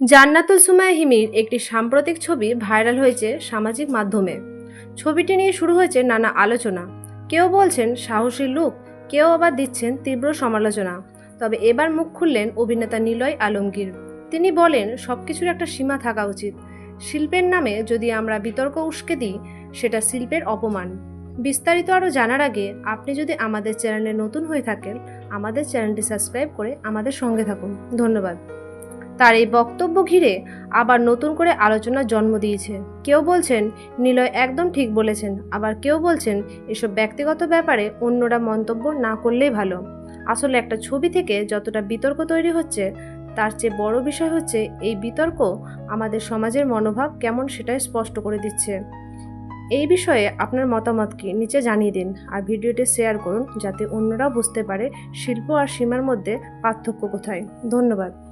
জান্নাতুল সুমায়া হিমির একটি সাম্প্রতিক ছবি ভাইরাল হয়েছে সামাজিক মাধ্যমে। ছবিটি নিয়ে শুরু হয়েছে নানা আলোচনা। কেউ বলছেন সাহসী লুক, কেউ আবার দিচ্ছেন তীব্র সমালোচনা। তবে এবার মুখ খুললেন অভিনেতা নিলয় আলমগীর। তিনি বলেন সব কিছুর একটা সীমা থাকা উচিত। শিল্পের নামে যদি আমরা বিতর্ক উস্কে দিই, সেটা শিল্পের অপমান। বিস্তারিত আরও জানার আগে, আপনি যদি আমাদের চ্যানেলে নতুন হয়ে থাকেন, আমাদের চ্যানেলটি সাবস্ক্রাইব করে আমাদের সঙ্গে থাকুন। ধন্যবাদ। তার এই বক্তব্য ঘিরে আবার নতুন করে আলোচনার জন্ম দিয়েছে। কেউ বলছেন, নিলয় একদম ঠিক বলেছেন। আবার কেউ বলছেন, এসব ব্যক্তিগত ব্যাপারে অন্যরা মন্তব্য না করলেই ভালো। আসলে একটা ছবি থেকে যতটা বিতর্ক তৈরি হচ্ছে, তার চেয়ে বড় বিষয় হচ্ছে, এই বিতর্ক আমাদের সমাজের মনোভাব কেমন সেটাই স্পষ্ট করে দিচ্ছে। এই বিষয়ে আপনার মতামত কি? নিচে জানিয়ে দিন আর ভিডিওটি শেয়ার করুন, যাতে অন্যরাও বুঝতে পারে শিল্প আর সীমার মধ্যে পার্থক্য কোথায়। ধন্যবাদ।